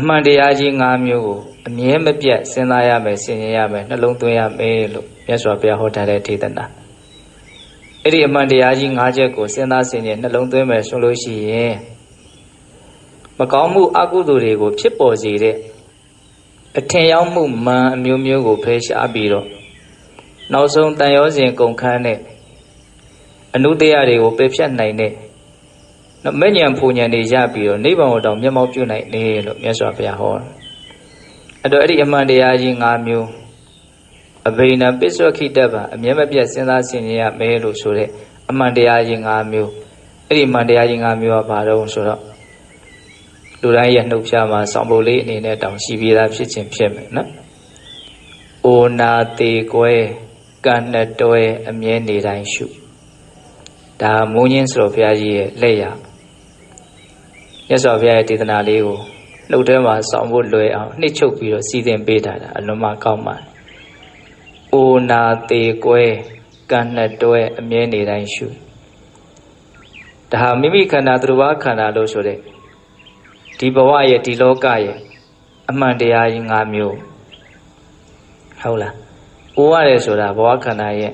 အမှန်တရားကြီး၅မျိုးကိုအမြဲမပြတ်စဉ်းစားရမယ်ဆင်ခြင်ရမယ်နှလုံးသွင်းရမယ်လို့မြတ်စွာဘုရားဟောထားတဲ့ဒေသနာအဲ့ဒီအမှန်တရားကြီး၅ချက်ကိုစဉ်းစားဆင်ခြင်နှလုံးသွင်းမယ်ဆိုလို့ရှိရင်မကောင်းမှုအကုသိုလ်တွေကိုဖြစ်ပေါ်စေတဲ့အထင်ရောက်မှုမှန်အမျိုးမျိုးကိုဖယ်ရှားပြီးတော့နောက်ဆုံးတန်ရောစဉ်ကုန်ခန်းတဲ့အနုတရားတွေကိုပယ်ဖြတ်နိုင်တဲ့ နော်မဲ့ညံဖူညံတွေရပြီးတော့နိဗ္ဗာန်ကိုတောင်မျက်မှောက်ပြုနိုင်တယ်လို့မြတ်စွာဘုရားဟောတယ်အဲ့တော့အဲ့ဒီအမှန်တရားကြီး၅မျိုးအဘိနပစ္စုခိတ္တဗံအမြဲမပြတ်စဉ်းစားဆင်ခြင်ရမယ်လို့ဆိုတဲ့အမှန်တရားကြီး၅မျိုးအဲ့ဒီအမှန်တရားကြီး၅မျိုးကဘာတော့ဆိုတော့လူတိုင်းရဲ့နှုတ်ဖြားမှာစောင့်ဖို့လေးအနေနဲ့တောင်ရှိပြီးသားဖြစ်ခြင်းဖြစ်မယ်နော်။အိုနာသေးကွဲကံနဲ့တွဲအမြဲနေတိုင်းရှုဒါမိုးညင်းဆိုတော့ဘုရားကြီးရဲ့လက်ရ မြတ်စွာဘုရားရဲ့ဒေသနာလေးကိုနှုတ်ထဲမှာစောင့်ဖို့လွယ်အောင်နှိမ့်ချုပ်ပြီးတော့စီစဉ်ပေးထားတာအလွန်မှကောင်းပါတယ်။အိုနာသေးကွဲကံနဲ့တွဲအမြဲနေတိုင်းရှုဒါဟာမိမိခန္ဓာသူတစ်ပါးခန္ဓာလို့ဆိုတဲ့ဒီဘဝရဲ့ဒီလောကရဲ့အမှန်တရားကြီး၅မျိုးဟုတ်လား။အိုရတယ်ဆိုတာဘဝခန္ဓာရဲ့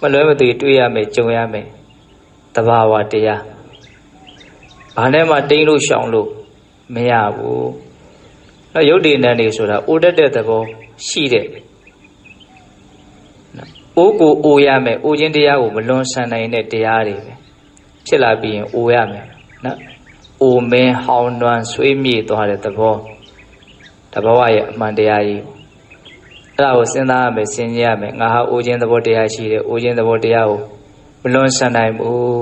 မလွဲမသွေတွေ့ရမယ်ကြုံရမယ်တဘာဝတရား။ ဘာနဲ့မှတိမ့်လို့ရှောင်လို့မရဘူး။တော့ယုတ်တည်နံနေဆိုတာအိုတတ်တဲ့သဘောရှိတဲ့။အိုးကိုအိုရမယ်အိုခြင်းတရားကိုမလွန်ဆန်နိုင်တဲ့တရားတွေပဲ။ဖြစ်လာပြီးရင်အိုရမယ်နော်။အိုမင်းဟောင်းနှွမ်းဆွေးမြေ့သွားတဲ့သဘော။တဘဝရဲ့အမှန်တရားကြီးအဲ့ဒါကိုစဉ်းစားရမယ်စဉ်းကြရမယ်ငါဟာအိုခြင်းသဘောတရားရှိတယ်အိုခြင်းသဘောတရားကိုမလွန်ဆန်နိုင်ဘူး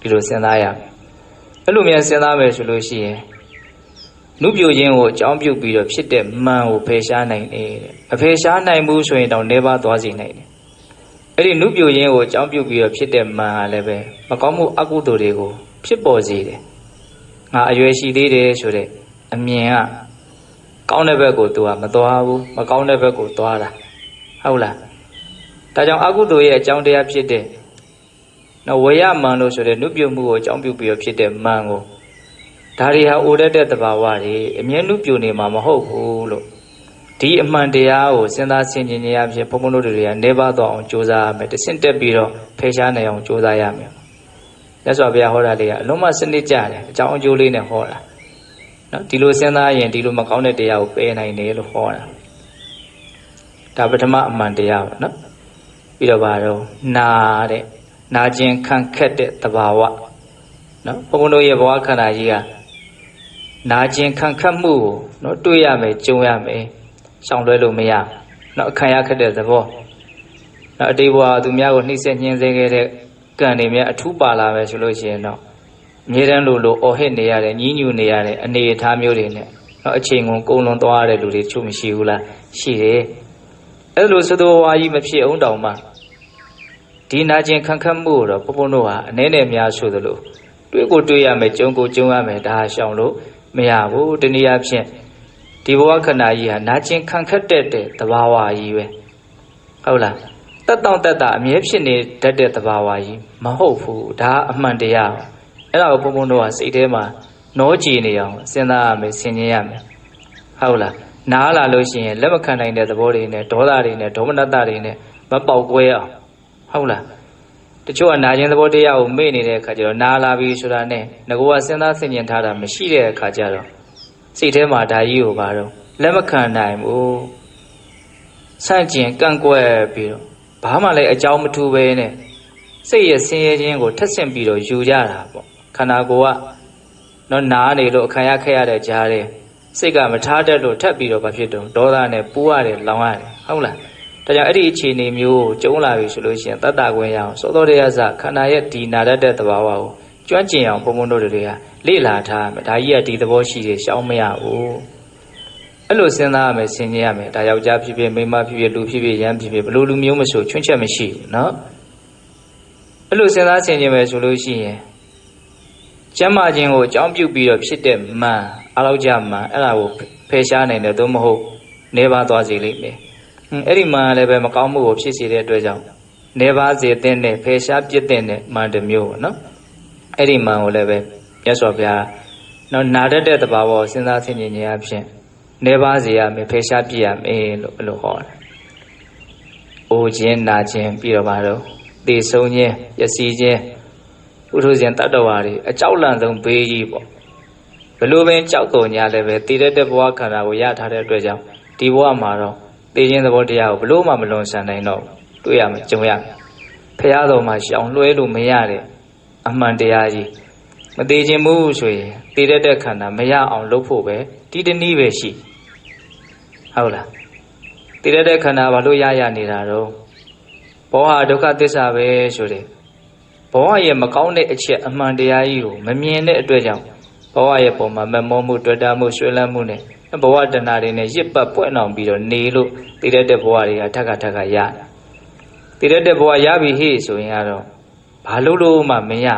ဒီလိုစဉ်းစားရမယ် အဲ့လိုများစဉ်းစားမယ်ဆိုလို့ရှိရင်နုပြိုခြင်းကိုအကြောင်းပြုပြီးတော့ဖြစ်တဲ့မှန်ကိုဖယ်ရှားနိုင်တယ်အဖယ်ရှားနိုင်ဘူးဆိုရင်တော့နေပါသွားစေနိုင်တယ်အဲ့ဒီနုပြိုခြင်းကိုအကြောင်းပြုပြီးတော့ဖြစ်တဲ့မှန်ဟာလည်းပဲမကောင်းမှုအကုသိုလ်တွေကိုဖြစ်ပေါ်စေတယ်ငါအရွယ်ရှိသေးတယ်ဆိုတဲ့အမြင်ကကောင်းတဲ့ဘက်ကိုသူကမသွားဘူးမကောင်းတဲ့ဘက်ကိုသွားတာဟုတ်လားဒါကြောင့်အကုသိုလ်ရဲ့အကြောင်းတရားဖြစ်တဲ့ နော်ဝေယမန်လို့ဆိုတဲ့နုပြုမှုကိုအကြောင်းပြုပြီးတော့ဖြစ်တဲ့မန်ကိုဒါတွေဟာအိုတတ်တဲ့သဘာဝတွေအမြဲနုပြုနေမှာမဟုတ်ဘူးလို့ဒီအမှန်တရားကိုစဉ်းစားဆင်ခြင်နေရဖြစ်ဘုံဘုံတို့တွေကနေပါတော့အောင်ကြိုးစားရမယ်တဆင့်တက်ပြီးတော့ဖယ်ရှားနိုင်အောင်ကြိုးစားရမယ်မြတ်စွာဘုရားဟောတာလေးကအလုံးမစနစ်ကြတယ်အကြောင်းအကျိုးလေးနဲ့ဟောတာနော်ဒီလိုစဉ်းစားရင်ဒီလိုမကောင်းတဲ့တရားကိုပယ်နိုင်တယ်လို့ဟောတာဒါပထမအမှန်တရားပေါ့နော်ပြီးတော့ဘာတော့နာတဲ့ နာကျင်ခံခက်တဲ့သဘာဝနော်ဘုံဘုံတို့ရဲ့ဘဝခန္ဓာကြီးကနာကျင်ခံခက်မှုကိုနော်တွေ့ရမယ်ကြုံရမယ်ရှောင်လွဲလို့မရနော်အခါရခက်တဲ့သဘောနော်အတိတ်ဘဝသူများကိုနှိမ့်ဆက်ညှင်းဆဲခဲ့တဲ့ကံတွေများအထူးပါလာပဲဆိုလို့ရှိရင်တော့အမြဲတမ်းလို့လို့အော်ဟစ်နေရတယ်ညှင်းညူနေရတယ်အနေအထားမျိုးတွေနဲ့တော့အချိန်ကုန်ကုန်လွန်သွားရတဲ့လူတွေချုပ်မရှိဘူးလားရှိတယ်အဲ့လိုသတ္တဝါကြီးမဖြစ်အောင်တောင်မှ ဒီနာကျင်ခံခတ်မှုတော့ဘုံဘုံတို့ဟာအနည်းနဲ့များဆိုသလိုတွေးကိုတွေးရမယ်ကြုံကိုကြုံရမယ်ဒါရှောင်လို့မရဘူးတနည်းအားဖြင့်ဒီဘဝခန္ဓာကြီးဟာနာကျင်ခံခတ်တဲ့တဲ့သဘာဝကြီးပဲဟုတ်လားတက်တောင့်တက်တာအမြဲဖြစ်နေတတ်တဲ့သဘာဝကြီးမဟုတ်ဘူးဒါအမှန်တရားအဲ့ဒါကိုဘုံဘုံတို့ကစိတ်ထဲမှာနောကြည်နေအောင်စဉ်းစားရမယ်ဆင်ခြင်ရမယ်ဟုတ်လားနားလာလို့ရှိရင်လက်မခံနိုင်တဲ့သဘောတွေနဲ့ဒေါသတွေနဲ့ဒေါမနတတွေနဲ့မပေါက်ကွဲအောင် ဟုတ်လားတချို့ကနာခြင်းသဘောတရားကိုမေ့နေတဲ့အခါကျတော့နာလာပြီဆိုတာနဲ့ငကောကစဉ်းစားဆင်ခြင်ထားတာမရှိတဲ့အခါကျတော့စိတ်ထဲမှာဒါကြီးကိုပါတော့လက်မခံနိုင်ဘူးဆန့်ကျင်ကန့်ကွက်ပြီးတော့ဘာမှလည်းအကြောင်းမထူပဲနဲ့စိတ်ရဲ့ဆင်းရဲခြင်းကိုထက်ဆင့်ပြီးတော့ယူကြတာပေါ့ခန္ဓာကိုယ်ကနော်နားနေလို့အခါရခဲ့ရတဲ့ကြားတဲ့စိတ်ကမထားတတ်လို့ထပ်ပြီးတော့ဘာဖြစ်တုံဒေါသနဲ့ပူရတယ်လောင်ရတယ်ဟုတ်လား ဒါကြောင့်အဲ့ဒီအခြေအနေမျိုးကိုကျုံးလာပြီဆိုလို့ရှိရင်တတ္တကွင်းရအောင်သောသောတရားစခန္ဓာရဲ့ဒီနာတတ်တဲ့သဘာဝကိုကျွမ်းကျင်အောင်ဘုံဘုံတို့တွေကလေ့လာထားမယ်ဒါကြီးကဒီသဘောရှိတယ်ရှောင်းမရဘူးအဲ့လိုစဉ်းစားရမယ်ဆင်ခြင်ရမယ်ဒါယောက်ျားဖြစ်ဖြစ်မိန်းမဖြစ်ဖြစ်လူဖြစ်ဖြစ်ရမ်းဖြစ်ဖြစ်ဘလို့လူမျိုးမဆိုချွင်းချက်မရှိဘူးနော်အဲ့လိုစဉ်းစားဆင်ခြင်မယ်ဆိုလို့ရှိရင်ကျမ်းမာခြင်းကိုအကြောင်းပြုပြီးတော့ဖြစ်တဲ့မန်အလောက်ကြမန်အဲ့ဒါကိုဖယ်ရှားနိုင်တယ်သို့မဟုတ်နေပါသွားစေလိမ့်မယ် အဲ့ဒီမှန်လည်းပဲမကောင်းမှုကိုဖြစ်စေတဲ့အတွက်ကြောင့်နေပါစေတဲ့နဲ့ဖယ်ရှားပြစ်တဲ့နဲ့မှန်တစ်မျိုးပေါ့နော်အဲ့ဒီမှန်ကိုလည်းပဲမြတ်စွာဘုရားနော်နာတတ်တဲ့တဘာဝကိုစဉ်းစားဆင်ခြင်ခြင်းအဖြစ်နေပါစေရမယ်ဖေရှားပြည့်ရမယ်လို့ဘယ်လိုဟောလဲ။အိုခြင်းနာခြင်းပြီးတော့ပါတော့သေဆုံးခြင်းပျက်စီးခြင်းဥထုဇဉ်တတ္တဝါတွေအကြောက်လန့်ဆုံးဘေးကြီးပေါ့ဘလို့ပင်ကြောက်ကုန်ကြလည်းပဲတည်တဲ့ဘဝခန္ဓာကိုရထားတဲ့အတွက်ကြောင့်ဒီဘဝမှာတော့ သိခြင်းသဘောတရားကိုဘလို့မှမလွန်ဆန်နိုင်တော့တွေ့ရမယ်ကြုံရမယ်ဖះတော်မှာရှောင်လွှဲလို့မရတဲ့အမှန်တရားကြီးမသေးခြင်းမှုဆိုရင်တည်တဲ့ခန္ဓာမရအောင်လုပ်ဖို့ပဲဒီတနည်းပဲရှိဟုတ်လားတည်တဲ့ခန္ဓာဘာလို့ရရနေတာတော့ဘောဟာဒုက္ခသစ္စာပဲဆိုတဲ့ဘောဟရဲ့မကောင်းတဲ့အချက်အမှန်တရားကြီးကိုမမြင်တဲ့အတွက်ကြောင့်ဘဝရဲ့ပုံမှာမမောမှုတွေ့တာမှုဆွေးလန်းမှုနဲ့ ဘဝတဏှာတွေနဲ့ရစ်ပတ်ပွင့်အောင်ပြီးတော့နေလို့တည်တဲ့ဘဝတွေကထက်ခါထက်ခါရတည်တဲ့ဘဝရပြီဟေ့ဆိုရင်ကတော့ဘာလို့လို့မှမရ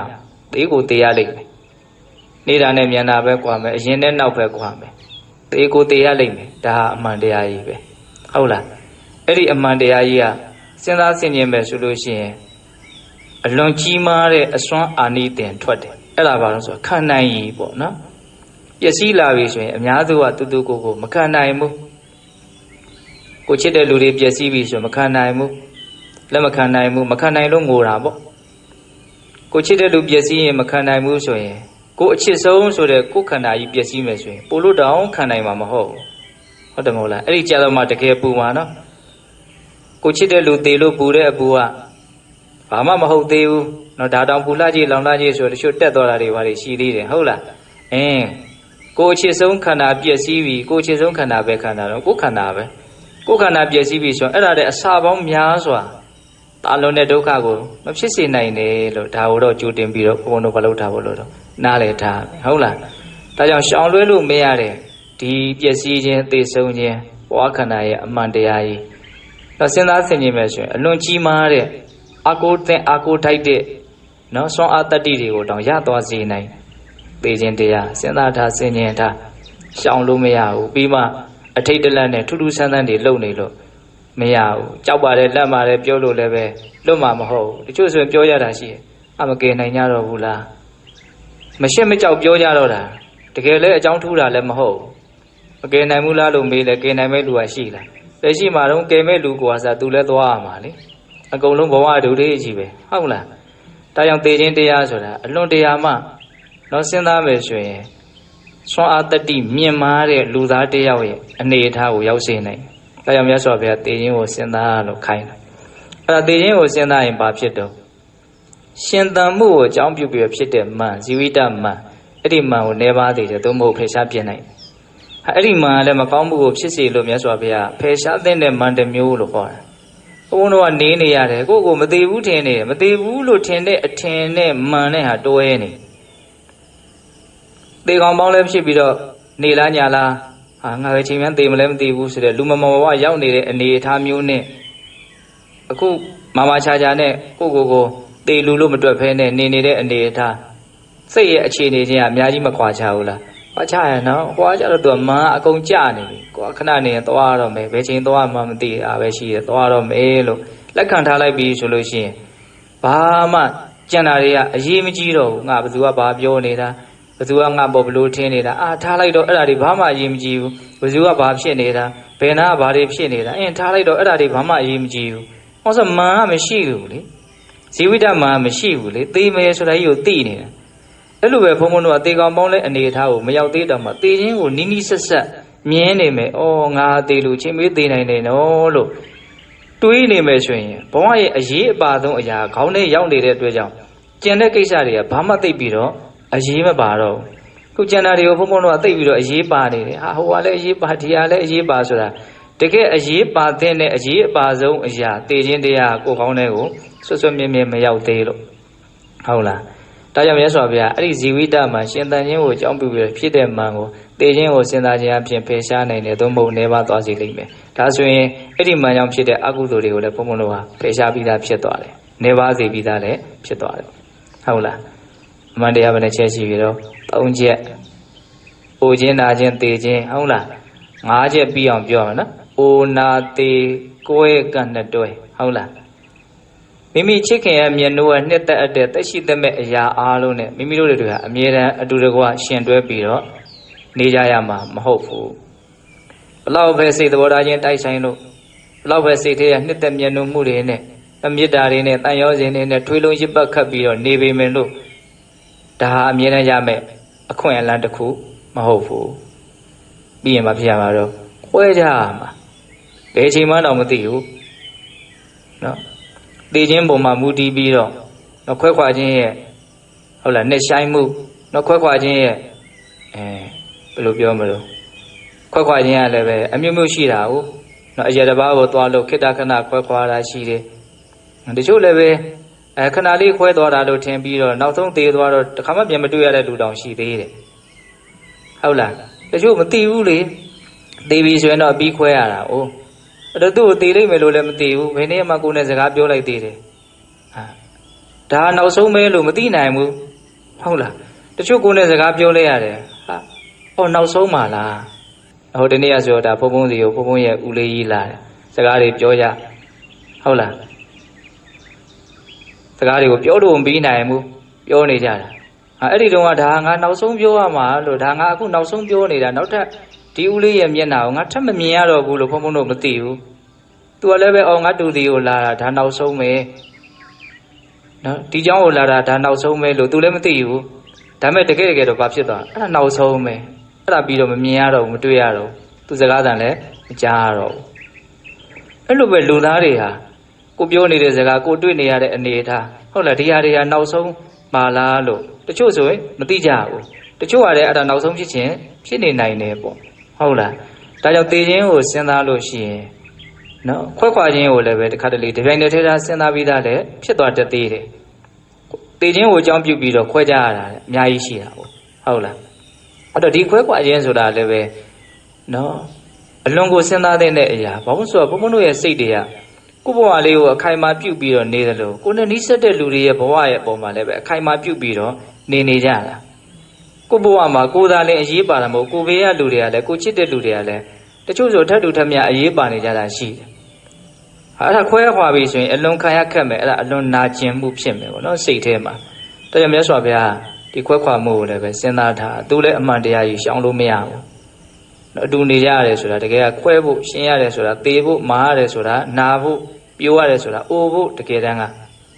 သေးကိုတရားလိမ့်မယ်နေတာနဲ့မြန်တာပဲကွာမယ်အရင်နဲ့နောက်ပဲကွာမယ်သေးကိုတရားလိမ့်မယ်ဒါဟာအမှန်တရားကြီးပဲဟုတ်လားအဲ့ဒီအမှန်တရားကြီးကစဉ်းစားဆင်ခြင်ပဲဆိုလို့ရှိရင်အလွန်ကြီးမားတဲ့အစွမ်းအာနိသင်ထွက်တယ်အဲ့ဒါဘာလို့ဆိုခံနိုင်ရည်ပေါ့နော် ပျက်စီးလာပြီဆိုရင်အများစုကတူတူကိုကိုမခံနိုင်ဘူးကိုချစ်တဲ့လူတွေပျက်စီးပြီဆိုမခံနိုင်ဘူးလက်မခံနိုင်ဘူးမခံနိုင်လို့ငိုတာပေါ့ကိုချစ်တဲ့လူပျက်စီးရင်မခံနိုင်ဘူးဆိုရင်ကိုအချစ်ဆုံးဆိုတဲ့ကိုခန္ဓာကြီးပျက်စီးမယ်ဆိုရင်ပို့လို့တောင်ခံနိုင်မှာမဟုတ်ဘူးဟုတ်တယ်မဟုတ်လားအဲ့ဒီကြတော့မှတကယ်ပူမှာနော်ကိုချစ်တဲ့လူသေလို့ပူတဲ့အပူကဘာမှမဟုတ်သေးဘူးနော်ဒါတောင်ပူလာကြီးလောင်လာကြီးဆိုတချို့တက်သွားတာတွေဘာတွေရှိသေးတယ်ဟုတ်လားအင်း ကိုအချစ်ဆုံးခန္ဓာပျက်စီးပြီကိုအချစ်ဆုံးခန္ဓာပဲခန္ဓာတော့ကိုခန္ဓာပဲကိုခန္ဓာပျက်စီးပြီဆိုအဲ့ဒါတဲ့အစာပေါင်းများစွာတာလွန်တဲ့ဒုက္ခကိုမဖြစ်စေနိုင်နဲ့လို့ဒါကိုတော့ကြိုတင်ပြီးတော့ဘုန်းဘုန်းတို့မလုပ်ထားဘူးလို့တော့နားလည်ထားဟုတ်လားဒါကြောင့်ရှောင်လွှဲလို့မရတဲ့ဒီပျက်စီးခြင်းသိဆုံးခြင်းဘဝခန္ဓာရဲ့အမှန်တရားကြီးတော့စဉ်းစားဆင်ခြင်မယ်ဆိုရင်အလွန်ကြီးမားတဲ့အကိုတဲ့အာကိုထိုက်တဲ့နော်ဆွမ်းအားတတ္တိတွေကိုတောင်ရသွားစေနိုင် ပေခြင်းတရားစဉ်းစားထားဆင်ခြင်ထားရှောင်လို့မရဘူးပြီးမှအထိတ်တလန့်နဲ့ထူးထူးဆန်းဆန်းတွေလုပ်နေလို့မရဘူးကြောက်ပါတယ်လက်ပါတယ်ပြောလို့လည်းပဲလွတ်မှာမဟုတ်ဘူးတချို့ဆိုရင်ပြောရတာရှိတယ်အမကယ်နိုင်ကြတော့ဘူးလားမရှက်မကြောက်ပြောကြတော့တာတကယ်လည်းအကြောင်းထူးတာလည်းမဟုတ်ဘူးမကယ်နိုင်ဘူးလားလို့မေးလဲကယ်နိုင်မဲ့လူကရှိလားလက်ရှိမှာတော့ကယ်မဲ့လူကွာစားသူလည်းသွားရမှာလေအကုန်လုံးဘဝဒုတိယကြီးပဲဟုတ်လားဒါကြောင့်သေခြင်းတရားဆိုတာအလွန်တရာမှ တော့စဉ်းစားမယ်ဆိုရင်ဆွမ်းအားတတိမြင့်မားတဲ့လူသားတယောက်ရဲ့အနေအထားကိုရောက်စေနိုင်ဒါကြောင့်မြတ်စွာဘုရားသေခြင်းကိုစဉ်းစားလို့ခိုင်းတယ်အဲ့ဒါသေခြင်းကိုစဉ်းစားရင်ဘာဖြစ်တော့ရှင်သန်မှုကိုအကြောင်းပြုပြီးဖြစ်တဲ့မန်ဇီဝိတမန်အဲ့ဒီမန်ကိုနေပါသေးတယ်သို့မဟုတ်ဖယ်ရှားပြနိုင်အဲ့ဒီမန်ကလည်းမကောင်းမှုကိုဖြစ်စေလို့မြတ်စွာဘုရားဖယ်ရှားတဲ့မန်တစ်မျိုးလို့ခေါ်တယ်ဘုန်းတော်ကနေနေရတယ်ကိုကိုမသေးဘူးထင်နေတယ်မသေးဘူးလို့ထင်တဲ့အထင်နဲ့မှန်တဲ့ဟာတွဲနေ သေကောင်ပေါင်းလည်းဖြစ်ပြီးတော့နေလားညာလားဟာငါပဲချိန်မှန်းသေမလဲမသိဘူးဆိုတဲ့လူမမောဘဝရောက်နေတဲ့အနေအထားမျိုးနဲ့အခုမာမာချာချာနဲ့ကိုကိုကိုသေလူလို့မတွက်ဖဲနဲ့နေနေတဲ့အနေအထားစိတ်ရဲ့အခြေအနေချင်းကအများကြီးမခွာချဘူးလားခွာချရနော်ခွာချတော့သူကမာအကုန်ကြနေပြီကိုခဏနေရင်သွားတော့မယ်ဘယ်ချိန်သွားမှမသိတာပဲရှိတယ်သွားတော့မယ်လို့လက်ခံထားလိုက်ပြီဆိုလို့ရှိရင်ဘာမှကြံတာတွေကအရေးမကြီးတော့ဘူးငါဘယ်သူကဘာပြောနေတာ ဘယ်သူကငါပေါ်ဘလို့ထင်းနေတာအာထားလိုက်တော့အဲ့ဒါတွေဘာမှအရေးမကြီးဘူးဘယ်သူကဘာဖြစ်နေတာဘယ်နာကဘာတွေဖြစ်နေတာအင်းထားလိုက်တော့အဲ့ဒါတွေဘာမှအရေးမကြီးဘူးဟောဆိုမာကမရှိဘူးလေဇီဝိတမာမရှိဘူးလေသေမယ်ဆိုတာကြီးကိုသိနေတာအဲ့လိုပဲဘုံဘုံတို့ကသေကောင်ပေါင်းလဲအနေထားကိုမရောက်သေးတော့မှသေခြင်းကိုနီးနီးဆက်ဆက်မြင်းနေမယ်။အော်ငါသေလူချင်းမေးသေနိုင်တယ်နော်လို့တွေးနေမယ်ဆိုရင်ဘဝရဲ့အရေးအပါဆုံးအရာခေါင်းထဲရောက်နေတဲ့အတွက်ကြောင့်ကျန်တဲ့ကိစ္စတွေကဘာမှသိပ်ပြီးတော့ အရေးမပါတော့ဘူး။ခုကျန်တာတွေကိုဘုံဘုံတို့ကသိပ်ပြီးတော့အရေးပါနေတယ်။ဟာဟိုကလည်းအရေးပါဒီကလည်းအရေးပါဆိုတာတကယ်အရေးပါတဲ့အရေးအပါဆုံးအရာသေခြင်းတရားကိုခေါင်းထဲကိုဆွဆွမြဲမြဲမရောက်သေးလို့ဟုတ်လား။ဒါကြောင့်မြတ်စွာဘုရားအဲ့ဒီဇီဝိတမှာရှင်သန်ခြင်းကိုအကြောင်းပြုပြီးဖြစ်တဲ့မန်ကိုတေခြင်းကိုစဉ်းစားခြင်းအပြင်ဖယ်ရှားနိုင်တယ်သို့မဟုတ်နေပါသွားစေလိမ့်မယ်ဒါဆိုရင်အဲ့ဒီမန်ကြောင့်ဖြစ်တဲ့အကုသိုလ်တွေကိုလည်းဘုံဘုံတို့ဟာဖယ်ရှားပြီးသားဖြစ်သွားတယ်နေပါစေပြီးသားလည်းဖြစ်သွားတယ်ဟုတ်လားအ မှန်တရားပဲနဲ့ချက်ရှိပြီးတော့သုံးချက်အိုခြင်းနာခြင်းတေခြင်းဟုတ်လားငါးချက်ပြီးအောင်ပြောရမယ်နော်အိုနာတေကိုယ်ကနှစ်တွဲဟုတ်လားမိမိချစ်ခင်ရဲ့မျက်နှာကနှစ်သက်အပ်တဲ့တက်ရှိသက်မဲ့အရာအားလုံးနဲ့မိမိတို့တွေကအမြဲတမ်းအတူတကွရှင်တွဲပြီးတော့နေကြရမှာမဟုတ်ဘူးဘလောက်ပဲစိတ်သဘောထားချင်းတိုက်ဆိုင်လို့ဘလောက်ပဲစိတ်ထဲကနှစ်သက်မျက်နှာမှုတွေနဲ့အမြစ်တာတွေနဲ့တန်ရောစဉ်တွေနဲ့ထွေးလုံးရစ်ပတ်ခတ်ပြီးတော့နေပေမယ်လို့ ဒါဟာအမြဲတမ်းရမယ်အခွင့်အလမ်းတစ်ခုမဟုတ်ဘူးပြီးရင်မဖြစ်ရမှာတော့ခွဲကြရမှာဘယ်ချိန်မှတော့မသိဘူးနော်သိခြင်းပုံမှာမူတည်ပြီးတော့နော်ခွဲခွာခြင်းရဲ့ဟုတ်လားနှစ်ဆိုင်မှုနော်ခွဲခွာခြင်းရဲ့အဲဘယ်လိုပြောမလို့ခွဲခွာခြင်းကလည်းပဲအမျိုးမျိုးရှိတာဟုတ်နော်အရာတစ်ပါးကိုသွားလို့ခိတ္တခဏခွဲခွာတာရှိတယ်တချို့လည်းပဲ အဲခဏလေးခွဲသွားတာလို့ထင်ပြီးတော့နောက်ဆုံးသေးသွားတော့တခါမှပြန်မတွေ့ရတဲ့လူတောင်ရှိသေးတယ်ဟုတ်လားတချို့မသိဘူးလေသိပြီဆိုရင်တော့ပြီးခွဲရတာ哦အဲ့တော့သူ့ကိုသိလိမ့်မယ်လို့လည်းမသိဘူးဘယ်နေ့မှကိုယ်နဲ့စကားပြောလိုက်သေးတယ်ဟာဒါနောက်ဆုံးပဲလို့မသိနိုင်ဘူးဟုတ်လားတချို့ကိုယ်နဲ့စကားပြောလိုက်ရတယ်ဟာဟောနောက်ဆုံးမှလားဟိုတနေ့ကဆိုတော့ဒါဘုံဘုံစီကိုဘုံဘုံရဲ့ဦးလေးကြီးလာတယ်စကားတွေပြောကြဟုတ်လား စကားတွေကိုပြောလို့မပြီးနိုင်ဘူးပြောနေကြတာဟာအဲ့ဒီတုန်းကဒါငါနောက်ဆုံးပြောရမှာလို့ဒါငါအခုနောက်ဆုံးပြောနေတာနောက်ထပ်ဒီဦးလေးရဲ့မျက်နှာကိုငါထပ်မမြင်ရတော့ဘူးလို့ဘုံဘုံတို့မသိဘူးသူကလည်းပဲအော်ငါတူတီကိုလာတာဒါနောက်ဆုံးပဲနော်ဒီเจ้าကိုလာတာဒါနောက်ဆုံးပဲလို့သူလည်းမသိဘူးဒါမဲ့တကယ်တကယ်တော့ဘာဖြစ်သွားအဲ့ဒါနောက်ဆုံးပဲအဲ့ဒါပြီးတော့မမြင်ရတော့ဘူးမတွေ့ရတော့ဘူးသူစကားတန်လည်းမကြားရတော့ဘူးအဲ့လိုပဲလူသားတွေဟာ ကိုပြောနေတဲ့စကားကိုတွေ့နေရတဲ့အနေအထားဟုတ်လားဒီဟာတွေဟာနောက်ဆုံးပါလားလို့တချို့ဆိုရင်မသိကြဘူးတချို့ကလည်းအဲ့ဒါနောက်ဆုံးဖြစ်ခြင်းဖြစ်နေနိုင်တယ်ပေါ့ဟုတ်လားဒါကြောင့်သေခြင်းကိုစဉ်းစားလို့ရှိရင်နော်ခွဲခွာခြင်းကိုလည်းပဲတစ်ခါတလေဒီပိုင်းနဲ့ထဲထားစဉ်းစားပြီးသားလည်းဖြစ်သွားတတ်သေးတယ်သေခြင်းကိုအကြောင်းပြုပြီးတော့ခွဲကြရတာအများကြီးရှိတာပေါ့ဟုတ်လားအဲ့တော့ဒီခွဲခွာခြင်းဆိုတာလည်းပဲနော်အလွန်ကိုစဉ်းစားတဲ့အရာဘာလို့ဆိုတော့ဘုံဘုံတို့ရဲ့စိတ်တွေက ကိုယ့်ဘဝလေးကိုအခိုင်အမာပြုတ်ပြီးတော့နေတယ်လို့ကိုယ်နဲ့နှိစက်တဲ့လူတွေရဲ့ဘဝရဲ့အပေါ်မှာလည်းပဲအခိုင်အမာပြုတ်ပြီးတော့နေနေကြတာကိုယ့်ဘဝမှာကိုယ်သာလည်းအရေးပါတာမဟုတ်ကိုယ်ဘေးကလူတွေကလည်းကိုချစ်တဲ့လူတွေကလည်းတချို့ဆိုထပ်တူထပ်မြအရေးပါနေကြတာရှိတယ်ဟာအဲ့ဒါခွဲခွာပြီဆိုရင်အလွန်ခံရခက်မယ်အဲ့ဒါအလွန်နာကျင်မှုဖြစ်မယ်ပေါ့နော်စိတ်ထဲမှာတကယ်မြတ်စွာဘုရားဒီခွဲခွာမှုကိုလည်းပဲစဉ်းစားထားသူလည်းအမှန်တရားကြီးရှောင်လို့မရဘူး အတူနေကြရတယ်ဆိုတာတကယ်ကခွဲဖို့ရှင်းရတယ်ဆိုတာသေဖို့မာရတယ်ဆိုတာနာဖို့ပြိုးရတယ်ဆိုတာအိုဖို့တကယ်တမ်းက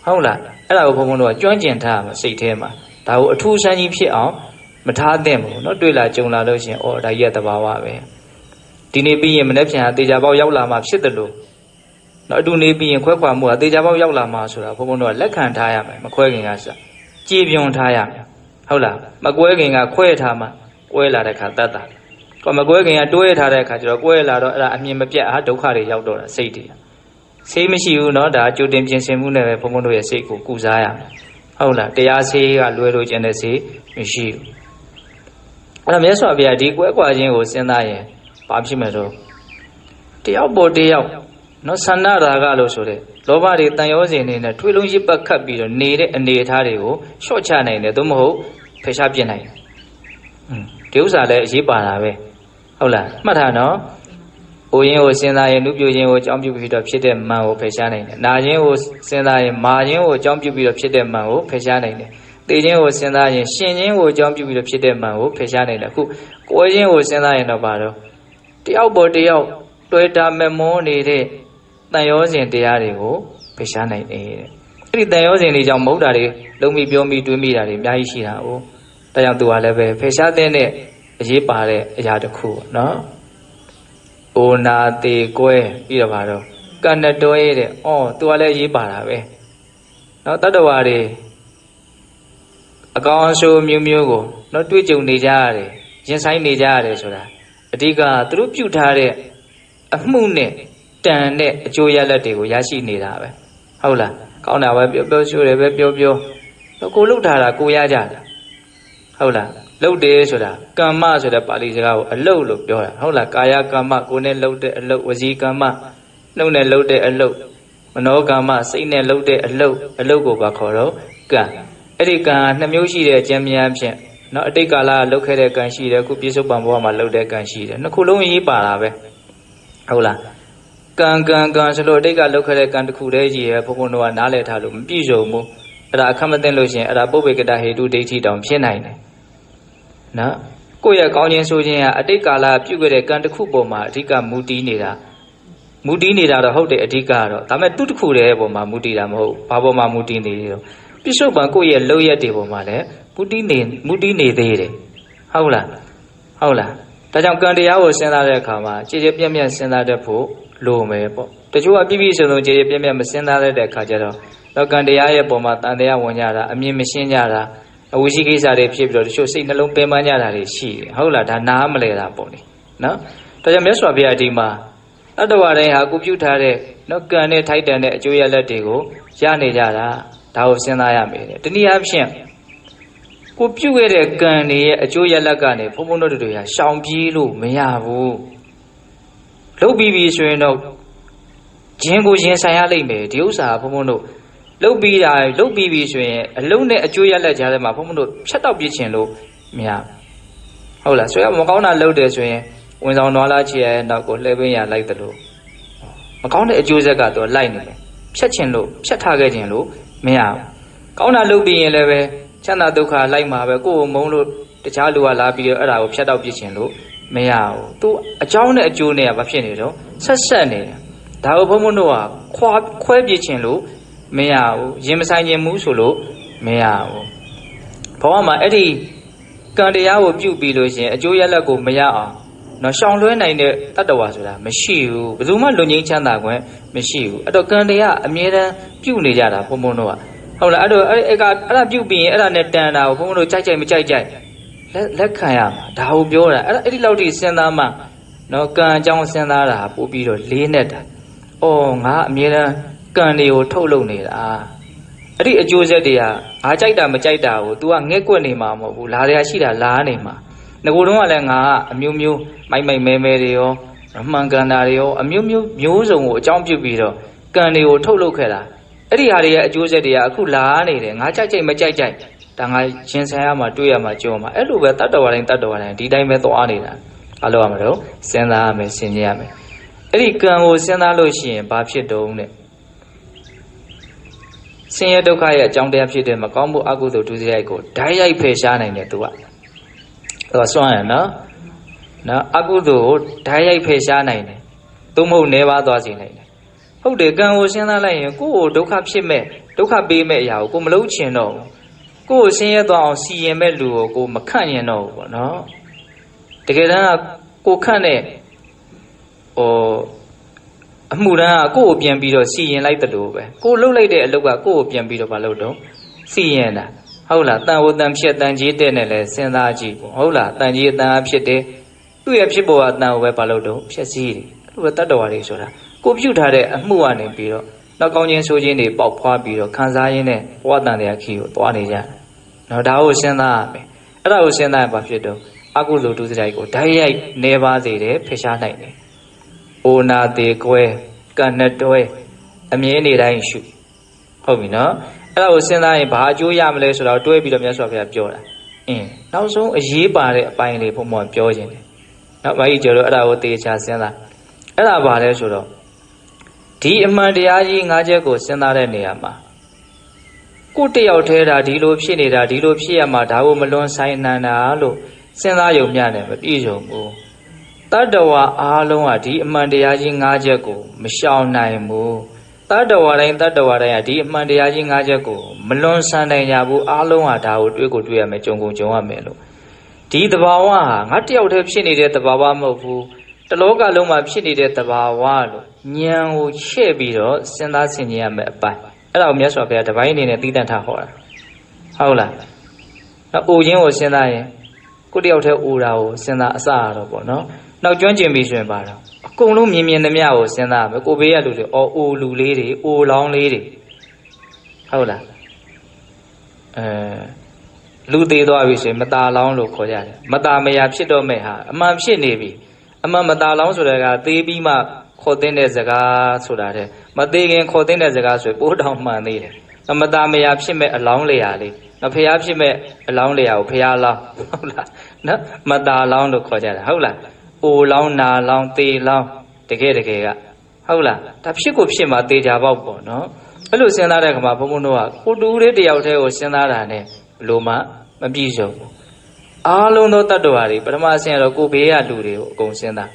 ဟုတ်လားအဲ့ဒါကိုဘုန်းဘုန်းတို့ကကျွမ်းကျင်ထားမှာစိတ်ထဲမှာဒါကိုအထူးဆန်းကြီးဖြစ်အောင်မထားသင့်ဘူးเนาะတွေ့လာကြုံလာလို့ရှိရင်အော်ဒါကြီးကတဘာဝပဲဒီနေ့ပြီးရင်မနေ့ပြန်တေချာပေါက်ရောက်လာမှဖြစ်တယ်လို့เนาะအတူနေပြီးရင်ခွဲခွာမှုကတေချာပေါက်ရောက်လာမှဆိုတာဘုန်းဘုန်းတို့ကလက်ခံထားရမယ်မခွဲခင်ကစကြည်ပြွန်ထားရမယ်ဟုတ်လားမကွဲခင်ကခွဲထားမှကွဲလာတဲ့ခါတတ်တာကော မကွဲခင်ကတွဲထားတဲ့အခါကျတော့ကွဲလာတော့အဲ့ဒါအမြင်မပြတ်အားဒုက္ခတွေရောက်တော့တာစိတ်တွေဆေးမရှိဘူးเนาะဒါကြိုတင်ပြင်ဆင်မှုနဲ့ပဲဘုံဘုံတို့ရဲ့စိတ်ကိုကုစားရမယ်ဟုတ်လားတရားဆေးကလွဲလို့ကျင်တဲ့ဆေးမရှိဘူးအဲ့တော့မြတ်စွာဘုရားဒီကွဲကွာခြင်းကိုစဉ်းစားရင်ဘာဖြစ်မလို့တယောက်ပေါ်တယောက်เนาะဆန္ဒရာဂလို့ဆိုတဲ့လောဘတွေတန်ရောစဉ်နေနဲ့ထွေးလုံးရစ်ပတ်ခတ်ပြီးတော့နေတဲ့အနေအထားတွေကိုရှော့ချနိုင်တယ်သို့မဟုတ်ဖယ်ရှားပြစ်နိုင်တယ်อืมဒီဥစ္စာလည်းအရေးပါတာပဲ ဟုတ်လားမှတ်ထားနော်။အိုရင်ကိုစဉ်းစားရင်နုပြခြင်းကိုအကြောင်းပြုပြီးတော့ဖြစ်တဲ့မန်ကိုဖယ်ရှားနိုင်တယ်။နာခြင်းကိုစဉ်းစားရင်မာခြင်းကိုအကြောင်းပြုပြီးတော့ဖြစ်တဲ့မန်ကိုဖယ်ရှားနိုင်တယ်။သိခြင်းကိုစဉ်းစားရင်ရှင်ခြင်းကိုအကြောင်းပြုပြီးတော့ဖြစ်တဲ့မန်ကိုဖယ်ရှားနိုင်တယ်။အခုကိုယ်ခြင်းကိုစဉ်းစားရင်တော့ပါတော့တယောက်ပေါ်တယောက်တွေ့တာမမောနေတဲ့တန်ရောစဉ်တရားတွေကိုဖယ်ရှားနိုင်တယ်တဲ့။အဲ့ဒီတန်ရောစဉ်တွေကြောင့်မဟုတ်တာတွေလုံးမိပြောမိတွေးမိတာတွေအများကြီးရှိတာ哦။ဒါကြောင့်သူကလည်းပဲဖယ်ရှားတဲ့ အရေးပါတဲ့အရာတစ်ခုပေါ့နော်။အိုနာတေကွဲပြီးတော့ပါတော့ကဏ္ဍတွဲတဲ့။အော်သူကလည်းအရေးပါတာပဲ။နော်တတ္တဝါတွေအကောင်အဆိုးမျိုးမျိုးကိုနော်တွေ့ကြုံနေကြရတယ်။ရင်ဆိုင်နေကြရတယ်ဆိုတာအဓိကသူတို့ပြုထားတဲ့အမှုနဲ့တန်တဲ့အကျိုးရလဒ်တွေကိုရရှိနေတာပဲ။ဟုတ်လား။ကောင်းတာပဲပြောပြောရှိုးတယ်ပဲပြောပြောကိုလှုပ်ထားတာကိုရကြတာ။ဟုတ်လား။ လှုပ်တယ်ဆိုတာကမ္မဆိုတဲ့ပါဠိစကားကိုအလုတ်လို့ပြောတာဟုတ်လားကာယကမ္မကိုယ်နဲ့လှုပ်တဲ့အလုတ်ဝစီကမ္မနှုတ်နဲ့လှုပ်တဲ့အလုတ်မနောကမ္မစိတ်နဲ့လှုပ်တဲ့အလုတ်အလုတ်ကိုပါခေါ်တော့ကံအဲ့ဒီကံနှစ်မျိုးရှိတဲ့အကျဉ်းများဖြင့်နော်အတိတ်ကာလလှုပ်ခဲ့တဲ့ကံရှိတယ်အခုပြစ္ဆုတ်ပံဘဝမှာလှုပ်တဲ့ကံရှိတယ်နှစ်ခုလုံးရေးပါတာပဲဟုတ်လားကံကံကံဆိုလို့အတိတ်ကလောက်ခဲ့တဲ့ကံတစ်ခုတည်းကြီးရဲ့ဘုံဘုံတို့ကနားလည်ထားလို့မပြည့်စုံဘူးအဲ့ဒါအခက်မသိလို့ရှိရင်အဲ့ဒါပုပ္ပေကတဟေတုဒိဋ္ဌိတောင်ဖြစ်နိုင်တယ် နော်ကိုယ့်ရဲ့ကောင်းခြင်းဆိုခြင်းကအတိတ်ကာလပြုခဲ့တဲ့ကံတစ်ခုပေါ်မှာအဓိကမူတည်နေတာမူတည်နေတာတော့ဟုတ်တယ်အဓိကကတော့ဒါပေမဲ့သူ့တစ်ခုတည်းပေါ်မှာမူတည်တာမဟုတ်ဘာပေါ်မှာမူတည်နေရောပြစ္ဆုတ်ပံကိုယ့်ရဲ့လောက်ရက်တွေပေါ်မှာလည်းမူတည်နေမူတည်နေသေးတယ်ဟုတ်လားဟုတ်လားဒါကြောင့်ကံတရားကိုစဉ်းစားတဲ့အခါမှာကြည်ကြည်ပြည့်ပြည့်စဉ်းစားတတ်ဖို့လိုမယ်ပေါ့တချို့ကပြည့်ပြည့်စုံစုံကြည်ကြည်ပြည့်ပြည့်မစဉ်းစားတတ်တဲ့အခါကျတော့တော့ကံတရားရဲ့ပုံမှာတန်တရားဝင်ကြတာအမြင်မရှင်းကြတာ အဝိရှိကိစ္စတွေဖြစ်ပြီးတော့တချို့စိတ်နှလုံးပင်ပန်းကြတာတွေရှိတယ်ဟုတ်လားဒါနားမလဲတာပေါ့လေနော်ဒါကြောင့်မြတ်စွာဘုရားဒီမှာတတ္တဝါတိုင်းဟာကိုပြုထားတဲ့နော်ကံနဲ့ထိုက်တန်တဲ့အကျိုးရလဒ်တွေကိုရနေကြတာဒါကိုစဉ်းစားရမယ်တနည်းအားဖြင့်ကိုပြုခဲ့တဲ့ကံတွေရဲ့အကျိုးရလဒ်ကနေဘုံဘုံတို့တွေဟာရှောင်ပြေးလို့မရဘူးလုတ်ပြီးပြီဆိုရင်တော့ဂျင်းကိုရင်ဆိုင်ရလိမ့်မယ်ဒီဥစ္စာဘုံဘုံတို့ လုတ်ပြီးတာလုတ်ပြီးပြီဆိုရင်အလုံးနဲ့အကျိုးရလဒ်ကြားထဲမှာဘုံဘုံတို့ဖြတ်တော့ပြစ်ချင်လို့မရဟုတ်လားဆိုရမကောင်းတာလုတ်တယ်ဆိုရင်ဝင်ဆောင်တော်လာချီရဲ့နောက်ကိုလှည့်ပင်းရလိုက်တယ်လို့မကောင်းတဲ့အကျိုးဆက်ကတော့လိုက်နေတယ်ဖြတ်ချင်လို့ဖြတ်ထားခဲ့ခြင်းလို့မရဘူးကောင်းတာလုတ်ပြီးရင်လည်းပဲချမ်းသာဒုက္ခလိုက်မှာပဲကိုယ်ကိုမုန်းလို့တခြားလူကလာပြီးတော့အဲ့ဒါကိုဖြတ်တော့ပြစ်ချင်လို့မရဘူးသူအကြောင်းနဲ့အကျိုးနဲ့ကဘာဖြစ်နေတော့ဆက်ဆက်နေတယ်ဒါကိုဘုံဘုံတို့ကခွာခွဲပြစ်ချင်လို့ မရဘူးရင်မဆိုင်ခြင်းမူးဆိုလို့မရဘူးဘဝမှာအဲ့ဒီကံတရားကိုပြုပြီးလို့ရှိရင်အကျိုးရလဒ်ကိုမရအောင်နော်ရှောင်လွှဲနိုင်တဲ့တတ္တဝါဆိုတာမရှိဘူးဘယ်သူမှလွန်ငင်းချမ်းသာခွင့်မရှိဘူးအဲ့တော့ကံတရားအမြဲတမ်းပြုနေကြတာဘုံဘုံတို့ကဟုတ်လားအဲ့တော့အဲ့ကအဲ့ဒါပြုတ်ပြီးရင်အဲ့ဒါနဲ့တန်တာကိုဘုန်းဘုန်းတို့ကြိုက်ကြိုက်မကြိုက်ကြိုက်လက်လက်ခံရမှာဒါကိုပြောတာအဲ့ဒါအဲ့ဒီလောက်ထိစဉ်းစားမှနော်ကံအကြောင်းစဉ်းစားတာပို့ပြီးတော့လေးနဲ့တာအော်ငါအမြဲတမ်း ကံတွေကိုထုတ်လုပ်နေတာအဲ့ဒီအကျိုးဆက်တွေကငါကြိုက်တာမကြိုက်တာကို तू ကငဲ့ကွက်နေမှာမဟုတ်ဘူးလာရရှိတာလာနေမှာငကိုတုံးကလည်းငါအမျိုးမျိုးမိုက်မိုက်မဲမဲတွေရောအမှန်ကန်တာတွေရောအမျိုးမျိုးမျိုးစုံကိုအကြောင်းပြုပြီးတော့ကံတွေကိုထုတ်လုပ်ခဲ့တာအဲ့ဒီဟာတွေရဲ့အကျိုးဆက်တွေကအခုလာနေတယ်ငါကြိုက်ကြိုက်မကြိုက်ကြိုက်ဒါငါရှင်ဆိုင်ရမှာတွေ့ရမှာကြောမှာအဲ့လိုပဲတတ္တဝါတိုင်းတတ္တဝါတိုင်းဒီတိုင်းပဲသွားနေတာအလိုရမှာတော့စဉ်းစားရမယ်ဆင်ခြင်ရမယ်အဲ့ဒီကံကိုစဉ်းစားလို့ရှိရင်ဘာဖြစ်တုံးတဲ့ ဆင်းရဲဒုက္ခရဲ့အကြောင်းတရားဖြစ်တဲ့မကောင်းမှုအကုသိုလ်ဒုစရိုက်ကိုဓာတ်ရိုက်ဖယ်ရှားနိုင်တယ်သူကသူကစွန့်ရနော်နော်အကုသိုလ်ကိုဓာတ်ရိုက်ဖယ်ရှားနိုင်တယ်သို့မဟုတ်နေပါသွားစေနိုင်တယ်ဟုတ်တယ်ကံကိုစဉ်းစားလိုက်ရင်ကိုယ့်ကိုဒုက္ခဖြစ်မဲ့ဒုက္ခပေးမဲ့အရာကိုကိုမလုံးချင်တော့ဘူးကိုယ့်ကိုဆင်းရဲသွားအောင်စီရင်မဲ့လူကိုကိုမခန့်ရင်တော့ဘူးပေါ့နော်တကယ်တမ်းကကိုခန့်တဲ့ဟို အမှုတန်းကကိုယ့်ကိုပြန်ပြီးတော့စီရင်လိုက်တယ်လို့ပဲကိုလှုပ်လိုက်တဲ့အလုပ်ကကိုယ့်ကိုပြန်ပြီးတော့မလုပ်တော့စီရင်တာဟုတ်လားတန်ဝတန်ဖြစ်တန်ကြီးတဲ့နဲ့လဲစဉ်းစားကြည့်ပေါ့ဟုတ်လားတန်ကြီးအတန်အဖြစ်တယ်သူ့ရဲ့ဖြစ်ပေါ်ကတန်ကိုပဲမလုပ်တော့ဖြစ်စည်းတယ်အဲ့လိုပဲတတ္တဝါတွေဆိုတာကိုပြုတ်ထားတဲ့အမှုကနေပြီးတော့နောက်ကောင်းခြင်းဆိုခြင်းတွေပေါက်ဖွားပြီးတော့ခံစားရင်းနဲ့ဘဝတန်တရားခီကိုသွားနေကြတယ်။နော်ဒါကိုစဉ်းစားရမယ်။အဲ့ဒါကိုစဉ်းစားရင်ဘာဖြစ်တော့အကုသိုလ်ဒုစရိုက်ကိုဓာတ်ရိုက်နေပါစေတယ်ဖယ်ရှားနိုင်တယ်။ အိုနာသေးကွဲကံနဲ့တွဲအမြဲနေတိုင်းရှုဟုတ်ပြီနော်။အဲ့ဒါကိုစဉ်းစားရင်ဘာအကျိုးရမလဲဆိုတော့တွဲပြီးတော့မြတ်စွာဘုရားပြောတာ။အင်းနောက်ဆုံးအရေးပါတဲ့အပိုင်းလေးဘုံဘုံပြောခြင်းတယ်။နော်ဘာကြီးကျော်တော့အဲ့ဒါကိုတေချာစဉ်းစားအဲ့ဒါဘာလဲဆိုတော့ဒီအမှန်တရားကြီး၅ချက်ကိုစဉ်းစားတဲ့နေရာမှာကိုတယောက်ထဲတာဒီလိုဖြစ်နေတာဒီလိုဖြစ်ရမှာဒါကိုမလွန်ဆိုင်နိုင်တာလို့စဉ်းစားယုံမျှတယ်မပြည့်စုံဘူး တတ္တဝါအားလုံးကဒီအမှန်တရားကြီး၅ချက်ကိုမရှောင်နိုင်ဘူးတတ္တဝါတိုင်းတတ္တဝါတိုင်းကဒီအမှန်တရားကြီး၅ချက်ကိုမလွန်ဆန်နိုင်ကြဘူးအားလုံးကဒါကိုတွေ့ကိုတွေ့ရမယ်ကြုံကုန်ကြုံရမယ်လို့ဒီတဘာဝဟာငါတယောက်တည်းဖြစ်နေတဲ့တဘာဝမဟုတ်ဘူးတလောကလုံးမှာဖြစ်နေတဲ့တဘာဝလို့ဉာဏ်ကိုချဲ့ပြီးတော့စဉ်းစားဆင်ခြင်ရမယ်အပိုင်းအဲ့ဒါကိုမြတ်စွာဘုရားတပိုင်းအနေနဲ့တည်တံ့ထားဟောတာဟုတ်လားနောက်အိုခြင်းကိုစဉ်းစားရင်ကိုတယောက်တည်းအိုတာကိုစဉ်းစားအစရတော့ပေါ့နော် နောက်ကျွမ်းကျင်ပြီဆိုရင်ပါတော့အကုန်လုံးမြင်မြင်သမျှကိုစဉ်းစားရမယ်ကိုဘေးရလူတွေအော်အိုလူလေးတွေအိုလောင်းလေးတွေဟုတ်လားအဲလူသေးသွားပြီဆိုရင်မตาလောင်းလို့ခေါ်ကြတယ်မตาမယာဖြစ်တော့မဲ့ဟာအမှန်ဖြစ်နေပြီအမှန်မตาလောင်းဆိုတာကသေးပြီးမှခေါ်တဲ့စကားဆိုတာတဲ့မသေးခင်ခေါ်တဲ့စကားဆိုပိုးတောင်မှန်သေးတယ်အမตาမယာဖြစ်မဲ့အလောင်းလျာလေးနော်ဖះဖြစ်မဲ့အလောင်းလျာကိုဖះလောင်းဟုတ်လားနော်မตาလောင်းလို့ခေါ်ကြတာဟုတ်လား အိုလောင်းနာလောင်းသေလောင်းတကယ်တကယ်ကဟုတ်ဟုတ်လားဒါဖြစ်ကိုဖြစ်မှာတေချာပေါက်ပေါ့နော်အဲ့လိုစဉ်းစားတဲ့အခါမှာဘုံဘုံတို့ကကိုတူလေးတယောက်တည်းကိုစဉ်းစားတာနဲ့ဘလို့မှမပြည့်စုံဘူးအားလုံးသောတတ္တဝါတွေပထမအဆင့်ကတော့ကိုဘေးကလူတွေကိုအကုန်စဉ်းစား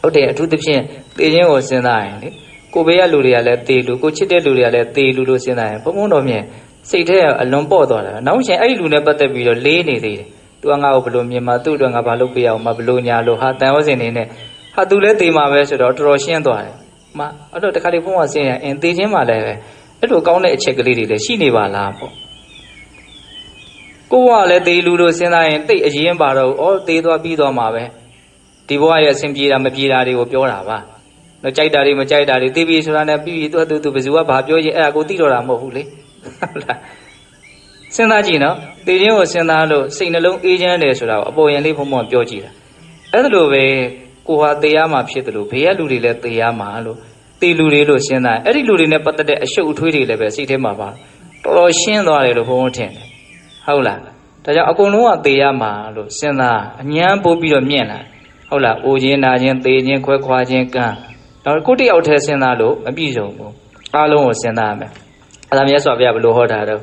ဟုတ်တယ်အထူးသဖြင့်တေခြင်းကိုစဉ်းစားရင်လေကိုဘေးကလူတွေကလည်းတေလူကိုချစ်တဲ့လူတွေကလည်းတေလူလို့စဉ်းစားရင်ဘုံဘုံတော်မြင်စိတ်ထဲကအလွန်ပေါ့သွားတာနောက်ရှင်အဲ့ဒီလူနဲ့ပတ်သက်ပြီးတော့လေးနေသေးတယ် သူကငါ့ကိုဘလို့မြင်မှာသူ့အတွက်ငါဘာလုပ်ပြရအောင်မဘလို့ညာလို့ဟာတန်ရောစင်နေနဲ့ဟာသူလည်းတေမှာပဲဆိုတော့တော်တော်ရှင်းသွားတယ်မအဲ့တော့တခါလေဘုံကစဉ်းရင်အင်းတေခြင်းမှလည်းပဲအဲ့လိုကောင်းတဲ့အချက်ကလေးတွေလည်းရှိနေပါလားပေါ့ကိုကလည်းတေလူလို့စဉ်းစားရင်တိတ်အရင်ပါတော့ဩတေသွားပြီးသွားမှာပဲဒီဘဝရဲ့အစဉ်ပြေတာမပြေတာတွေကိုပြောတာပါတော့ကြိုက်တာတွေမကြိုက်တာတွေတေးပြီဆိုတာနဲ့ပြီးပြီးသူသူသူဘယ်သူကဘာပြောရင်အဲ့ဒါကိုသိတော့တာမဟုတ်ဘူးလေဟုတ်လား စဉ်းစားကြည့်နော်တေခြင်းကိုစဉ်းစားလို့စိတ်နှလုံးအေးချမ်းတယ်ဆိုတာကိုအပေါ်ရင်လေးဘုံဘုံပြောကြည့်တာအဲ့ဒါလိုပဲကိုဟာတေးရမှာဖြစ်တယ်လို့ဘေးကလူတွေလည်းတေးရမှာလို့တေးလူတွေလို့စဉ်းစားအဲ့ဒီလူတွေနဲ့ပတ်သက်တဲ့အရှုပ်အထွေးတွေလည်းပဲစိတ်ထဲမှာပါတော်တော်ရှင်းသွားတယ်လို့ဘုံဘုံထင်တယ်ဟုတ်လားဒါကြောင့်အကုန်လုံးကသေရမှာလို့စဉ်းစားအញ្ញမ်းပို့ပြီးတော့မြင့်လာဟုတ်လားအိုခြင်းနာခြင်းသေခြင်းခွဲခွာခြင်းကံတော့ကိုယ့်တယောက်တည်းစဉ်းစားလို့မပြည့်စုံဘူးအားလုံးကိုစဉ်းစားရမယ်အဲ့ဒါမြတ်စွာဘုရားဘယ်လိုဟောတာတော့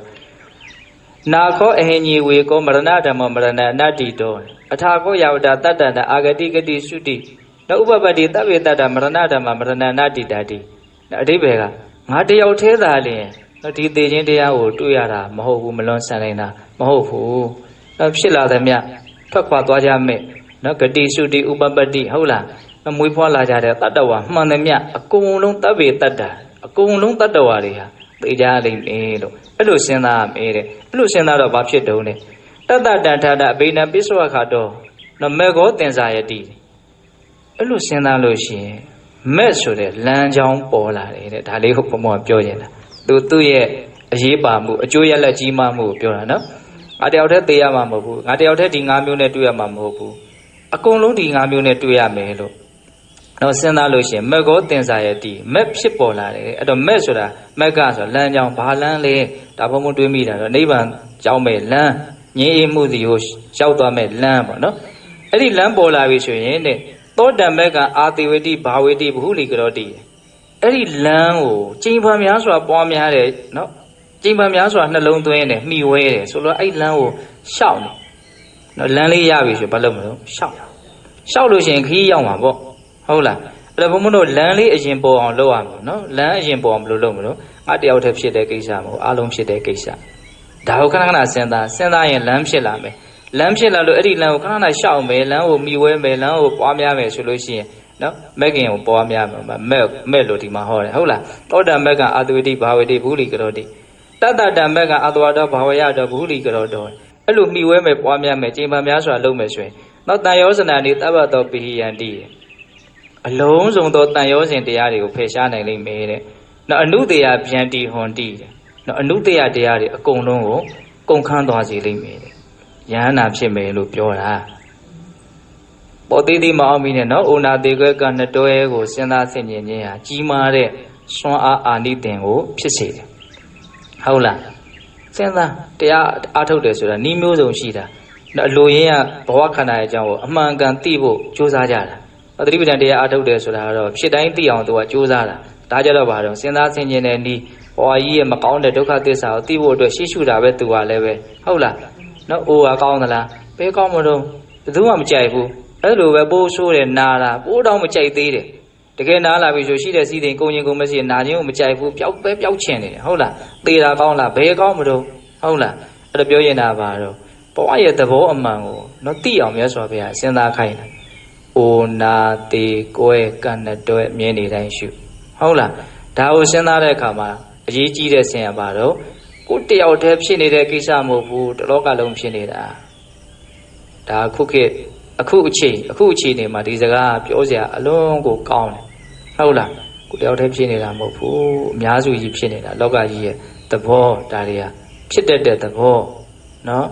နာခောအဟိညေဝေကောမရဏဓမ္မမရဏအနတ္တိတောအထာကောယဝတတတ္တန္တအာဂတိဂတိသုတိနောဥပပတ္တိတဗ္ဗေတ္တမရဏဓမ္မမရဏအနတ္တိတတိအဓိပ္ပာယ်ကငါတယောက်တည်းသာလျင်ဒီသေခြင်းတရားကိုတွေ့ရတာမဟုတ်ဘူးမလွန်ဆန်နိုင်တာမဟုတ်ဘူးအဲဖြစ်လာသည်မြထွက်ခွာသွားကြမဲ့နော်ဂတိစုတိဥပပတ္တိဟုတ်လားမွေးဖွားလာကြတဲ့တတ္တဝါမှန်သည်မြအကုန်လုံးတဗ္ဗေတတ္တာအကုန်လုံးတတ္တဝါတွေဟာ သိကြလိမ့်မယ်လို့အဲ့လိုစဉ်းစားရမယ်တဲ့အဲ့လိုစဉ်းစားတော့ဘာဖြစ်တုံးလဲတတ္တတန်ထာတအဘိနပိစ္ဆဝခါတော့နမေကောတင်္စာယတိအဲ့လိုစဉ်းစားလို့ရှိရင်မဲ့ဆိုတဲ့လမ်းကြောင်းပေါ်လာတယ်တဲ့ဒါလေးကိုဘုံဘုံပြောနေတာသူသူ့ရဲ့အရေးပါမှုအကျိုးရလက်ကြီးမားမှုကိုပြောတာနော်ငါတယောက်တည်းသိရမှာမဟုတ်ဘူးငါတယောက်တည်းဒီ၅မျိုးနဲ့တွေ့ရမှာမဟုတ်ဘူးအကုန်လုံးဒီ၅မျိုးနဲ့တွေ့ရမယ်လို့ တော့စဉ်းစားလို့ရှိရင်မက်ကောတင်စားရတီမက်ဖြစ်ပေါ်လာတယ်အဲ့တော့မက်ဆိုတာမက်ကဆိုလမ်းကြောင်းဘာလမ်းလဲဒါဘုံဘုံတွေးမိတာတော့နိဗ္ဗာန်ကြောင်းမဲ့လမ်းငြိမ်းအေးမှုစီကိုရောက်သွားမဲ့လမ်းပေါ့နော်အဲ့ဒီလမ်းပေါ်လာပြီဆိုရင်တဲ့သောတံမက်ကအာတိဝတိဘာဝတိဘဟုလီကရောတိအဲ့ဒီလမ်းကိုကျင့်ဖန်များစွာပွားများတယ်နော်ကျင့်ဖန်များစွာနှလုံးသွင်းတယ်မှီဝဲတယ်ဆိုတော့အဲ့လမ်းကိုရှောက်တယ်နော်လမ်းလေးရပြီဆိုဘာလုပ်မလို့ရှောက်ရှောက်လို့ရှိရင်ခီးရောက်မှာပေါ့ ဟုတ်လားအဲ့တော့ဘုံဘုံတို့လမ်းလေးအရင်ပေါ်အောင်လုပ်ရမှာနော်လမ်းအရင်ပေါ်အောင်ဘယ်လိုလုပ်မလို့ငါတယောက်တည်းဖြစ်တဲ့ကိစ္စမဟုတ်အားလုံးဖြစ်တဲ့ကိစ္စဒါကိုခဏခဏစဉ်းစားစဉ်းစားရင်လမ်းဖြစ်လာမယ်လမ်းဖြစ်လာလို့အဲ့ဒီလမ်းကိုခဏခဏရှောက်မယ်လမ်းကိုမိဝဲမယ်လမ်းကိုပွားများမယ်ဆိုလို့ရှိရင်နော်မက်ကင်ကိုပွားများမယ်မက်မက်လို့ဒီမှာဟောတယ်ဟုတ်လားတောတမက်ကအာတဝိတိဘာဝတိဘူးလီကရောတိတတ္တတမက်ကအာတဝတော်ဘာဝရတော်ဘူးလီကရောတော်အဲ့လိုမိဝဲမယ်ပွားများမယ်ချိန်ပါများစွာလုပ်မယ်ဆိုရင်နောက်တန်ရောစနာနေတပ္ပတော်ပိဟိယန္တိ အလုံးစုံသောတန်ရောစဉ်တရားတွေကိုဖယ်ရှားနိုင်လိမ့်မယ်တဲ့နောက်အနုတရာဗျံတိဟွန်တိတဲ့နောက်အနုတရာတရားတွေအကုန်လုံးကိုကုန်ခန်းသွားစေလိမ့်မယ်တဲ့ယဟနာဖြစ်မယ်လို့ပြောတာပေါ်သေးသေးမအောင်မီနဲ့နော်အိုနာသေးခွဲကနှစ်တွဲကိုစဉ်းစားဆင်ခြင်ခြင်းဟာကြီးမားတဲ့စွမ်းအားအာနိသင်ကိုဖြစ်စေတယ်ဟုတ်လားစဉ်းစားတရားအားထုတ်တယ်ဆိုတာနှီးမျိုးစုံရှိတာအလိုရင်းကဘဝခန္ဓာရဲ့အကြောင်းကိုအမှန်ကန်သိဖို့ကြိုးစားကြတာ သတိပဋ္ဌာန်တရားအားထုတ်တယ်ဆိုတာကတော့ဖြစ်တိုင်းသိအောင်သူကကြိုးစားတာဒါကြတော့ဘာတော့စဉ်းစားဆင်ခြင်တဲ့ဤဘဝကြီးရဲ့မကောင်းတဲ့ဒုက္ခသစ္စာကိုသိဖို့အတွက်ရှေ့ရှုတာပဲသူကလည်းပဲဟုတ်လားနော်အိုးကကောင်းသလားဘယ်ကောင်းမလို့ဘယ်သူမှမကြိုက်ဘူးအဲ့လိုပဲပိုးဆိုးတယ်နာတာပိုးတောင်မကြိုက်သေးတယ်တကယ်နားလာပြီဆိုရှိတဲ့စီးတဲ့ကိုရင်ကိုမရှိနာခြင်းကိုမကြိုက်ဘူးပျောက်ပဲပျောက်ချင်နေတယ်ဟုတ်လားသေတာကောင်းလားဘယ်ကောင်းမလို့ဟုတ်လားအဲ့ဒါပြောရင်တာပါတော့ဘဝရဲ့သဘောအမှန်ကိုတော့သိအောင်မြတ်စွာဘုရားစဉ်းစားခိုင်းတယ်။ အိုနာတေကွဲကဏ္ဍတွဲမြင်နေတိုင်းရှုဟုတ်လားဒါကိုစဉ်းစားတဲ့အခါမှာအရေးကြီးတဲ့ဆင်ရပါတော့ကိုတယောက်တည်းဖြစ်နေတဲ့ကိစ္စမဟုတ်ဘူးတလောကလုံးဖြစ်နေတာဒါခုခေတ်အခုအချိန်အခုအချိန်နေမှာဒီစကားပြောစရာအလွန်ကိုကောင်းတယ်ဟုတ်လားကိုတယောက်တည်းဖြစ်နေတာမဟုတ်ဘူးအများစုကြီးဖြစ်နေတာလောကကြီးရဲ့သဘောဒါတွေကဖြစ်တတ်တဲ့သဘောနော်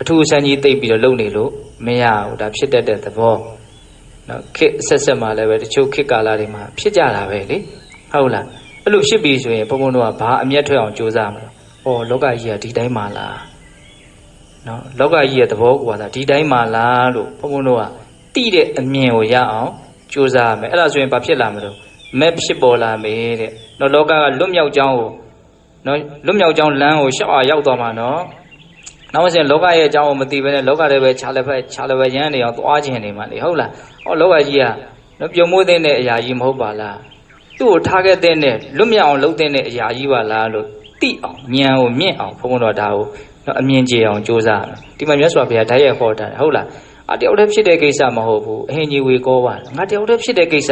အထူးအဆန်းကြီးသိပ်ပြီးတော့လုပ်နေလို့မရဘူးဒါဖြစ်တတ်တဲ့သဘော နော်ခေတ်ဆက်ဆက်မှာလည်းပဲတချို့ခေတ်ကာလတွေမှာဖြစ်ကြတာပဲလေဟုတ်လားအဲ့လိုဖြစ်ပြီဆိုရင်ဘုံဘုံတို့ကဘာအမျက်ထွက်အောင်ကြိုးစားမလို့ဩလောကကြီးကဒီတိုင်းမှာလားနော်လောကကြီးရဲ့သဘောကွာတာဒီတိုင်းမှာလားလို့ဘုံဘုံတို့ကတိတဲ့အမြင်ကိုရအောင်ကြိုးစားရမယ်အဲ့ဒါဆိုရင်ဘာဖြစ်လာမလို့မဲ့ဖြစ်ပေါ်လာမယ်တဲ့နော်လောကကလွတ်မြောက်ကြောင်းကိုနော်လွတ်မြောက်ကြောင်းလမ်းကိုရှောက်အောင်ရောက်သွားမှာနော် နောက်ဆိုရင်လောကရဲ့အကြောင်းကိုမသိဘဲနဲ့လောကလည်းပဲခြားလည်းပဲခြားလည်းပဲရမ်းနေအောင်သွားခြင်းနေမှာလေဟုတ်လားဟောလောကကြီးကနော်ပြုံမိုးတဲ့အရာကြီးမဟုတ်ပါလားသူ့ကိုထားခဲ့တဲ့နဲ့လွတ်မြောက်အောင်လုပ်တဲ့အရာကြီးပါလားလို့သိအောင်ဉာဏ်ကိုမြင့်အောင်ဘုန်းဘုန်းတော်ဒါကိုနော်အမြင်ကြီးအောင်ကြိုးစားမယ်ဒီမှာမြတ်စွာဘုရားဓာတ်ရိုက်ဟောတာဟုတ်လားအတယောက်တည်းဖြစ်တဲ့ကိစ္စမဟုတ်ဘူးအဟင်ကြီးဝေကောပါငါတယောက်တည်းဖြစ်တဲ့ကိစ္စ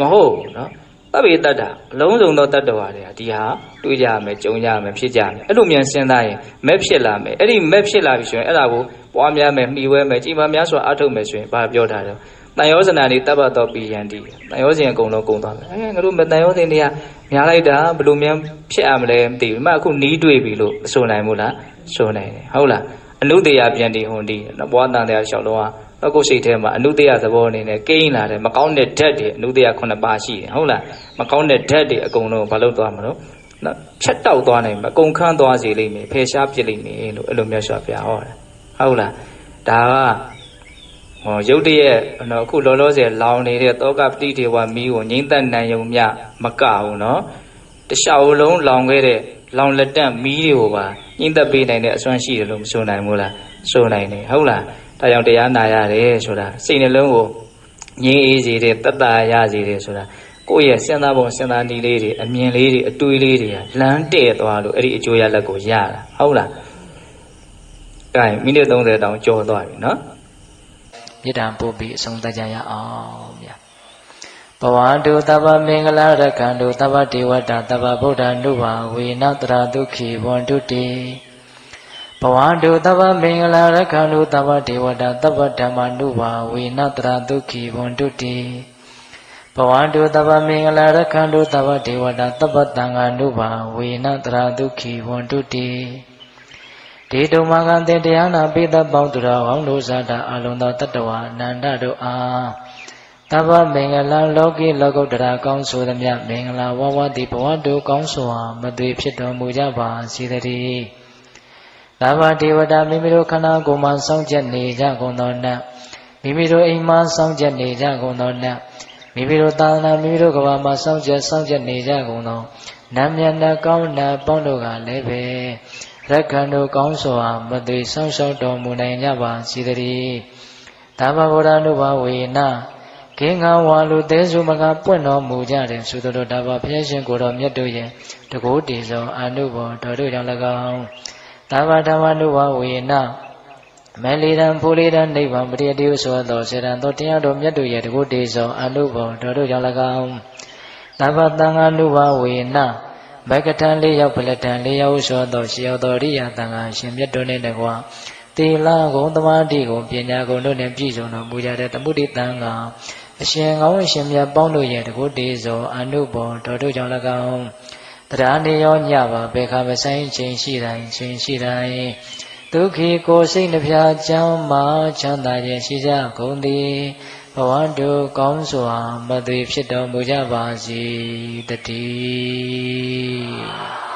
မဟုတ်ဘူးနော် သဗ္ဗေတ္တတာအလုံးစုံသောတတ္တဝါတွေကဒီဟာတွေးကြရမယ်ကြုံကြရမယ်ဖြစ်ကြရမယ်အဲ့လိုမြန်စဉ်းစားရင်မဲ့ဖြစ်လာမယ်အဲ့ဒီမဲ့ဖြစ်လာပြီဆိုရင်အဲ့ဒါကိုပွားများမယ်မှီဝဲမယ်ကြည်ပါများစွာအထုတ်မယ်ဆိုရင်ဘာပြောထားတယ်တန်ရောဇနာတွေတပ္ပတော်ပိယံတိတန်ရောစဉ်အကုန်လုံးကုန်သွားမယ်အဲငါတို့မတန်ရောစဉ်တွေကများလိုက်တာဘယ်လိုများဖြစ်ရမလဲမသိဘူးဒီမှာအခုနီးတွေ့ပြီလို့မဆိုနိုင်ဘူးလားဆိုနိုင်တယ်ဟုတ်လားအနုတ္တရာပြန်တည်ဟွန်ဒီနဘွားတန်တရားလျှောက် လုံးကအခုစိတ်ထဲမှာအနုတ္တရာသဘောအနေနဲ့ကိန်းလာတယ်မကောင်းတဲ့ဓာတ်တွေအနုတ္တရာ9ပါးရှိတယ်ဟုတ်လားမကောင်းတဲ့ဓာတ်တွေအကုန်လုံးဘာလို့သွားမလို့နော်ဖြတ်တောက်သွားနိုင်မှာအကုန်ခန်းသွားစေလိမ့်မယ်ဖယ်ရှားပြစ်လိမ့်မယ်လို့အဲ့လိုမြတ်စွာဘုရားဟောတယ်ဟုတ်လားဒါကဟောရုတ်တရက်နော်အခုလောလောဆယ်လောင်နေတဲ့တောကပတိဒေဝမီးကိုငိမ့်သက်နိုင်ုံမြမကဘူးနော်တခြားလုံးလောင်ခဲ့တဲ့လောင်လက်တန့်မီးတွေကိုပါငိမ့်သက်ပေးနိုင်တဲ့အစွမ်းရှိတယ်လို့မဆိုနိုင်ဘူးလားဆိုနိုင်တယ်ဟုတ်လား ဒါကြောင့်တရားနာရတယ်ဆိုတာစိတ်နှလုံးကိုငြိမ်းအေးစေတယ်တတ်တာရစေတယ်ဆိုတာကိုယ့်ရဲ့စဉ်းစားပုံစဉ်းစားနည်းလေးတွေအမြင်လေးတွေအတွေးလေးတွေကလမ်းတဲ့သွားလို့အဲ့ဒီအကျိုးရလက်ကိုရတာဟုတ်လားကဲမိနစ်30တောင်ကြော်သွားပြီနော်မေတ္တာပို့ပြီးအဆုံးသတ်ကြရအောင်ဗျာဘဝတုတဗ္ဗမင်္ဂလာရကံတုတဗ္ဗဒေဝတာတဗ္ဗဗုဒ္ဓနုဘာဝေနတရာဒုက္ခိဘဝန္တုတေ ဘဝတုတဗ္ဗမင်္ဂလာရကံတုတဗ္ဗဒေဝတာတဗ္ဗဓမ္မနုဘာဝေနတရာဒုက္ခိဘဝန္တုတေဘဝတုတဗ္ဗမင်္ဂလာရကံတုတဗ္ဗဒေဝတာတဗ္ဗတံဃာနုဘာဝေနတရာဒုက္ခိဘဝန္တုတေဒေတုမကံတေတရားနာပိသပေါင်းသူတော်အောင်လို့ဇာတာအလုံးသောတတ္တဝါအနန္တတို့အားတဗ္ဗမင်္ဂလာလောကီလောကုတ္တရာကောင်းဆိုသမျှမင်္ဂလာဝဝတိဘဝတို့ကောင်းစွာမသွေဖြစ်တော်မူကြပါစေတည်း သဗ္ဗဒေဝတာမိမိတို့ခန္ဓာကိုယ်မှာစောင့်ကြနေကြကုန်သောနတ်မိမိတို့အိမ်မှာစောင့်ကြနေကြကုန်သောနတ်မိမိတို့သာသနာမိမိတို့ကဘာမှာစောင့်ကြစောင့်ကြနေကြကုန်သောနတ်မြတ်နတ်ကောင်းနတ်ပေါင်းတို့ကလည်းပဲရက္ခဏတို့ကောင်းစွာမသွေဆောင်ရှောက်တော်မူနိုင်ကြပါစေတည်းသာဘဗုဒ္ဓနုဘဝေနကင်းငါဝါလူသေးစုမကပွင့်တော်မူကြတယ်ဆိုသောဒါဘဖျက်ရှင်ကိုတော်မြတ်တို့ရဲ့တကိုးတည်သောအနုဘောတော်တို့ကြောင့်၎င်း သာဘဓမ္မနုဘဝေနမလီရန်ဖူလီရန်နိဗ္ဗာန်ပရိယတိဟုဆိုသောစေတံသောတရားတော်မြတ်တို့ရဲ့တကိုးတည်သောအနုဘောတော်တို့ကြောင့်၎င်းသာဘတံဃာနုဘဝေနဘဂထံလေးရောက်ဖလက်ထံလေးရောက်ဆိုသောရှေယောတော်ရိယတန်ခါရှင်မြတ်တို့နှင့်တကွာတေလဂုံသမာတိဂုံပညာဂုံတို့နှင့်ပြည့်စုံတော်မူကြတဲ့သမုဒိတံဃာအရှင်ကောင်းရှင်မြတ်ပေါင်းတို့ရဲ့တကုတေဇောအနုဘောတော်တို့ကြောင့်၎င်းတ ရားနေရောညပါဘေခါမဆိုင်ခြင်းရှိတိုင်းခြင်းရှိတိုင်းဒုက္ခိကိုစိတ်နှဖျားချမ်းမာချမ်းသာခြင်းရှိကြကုန်သည်ဘဝတို့ကောင်းစွာမသွေဖြစ်တော်မူကြပါစေတည်း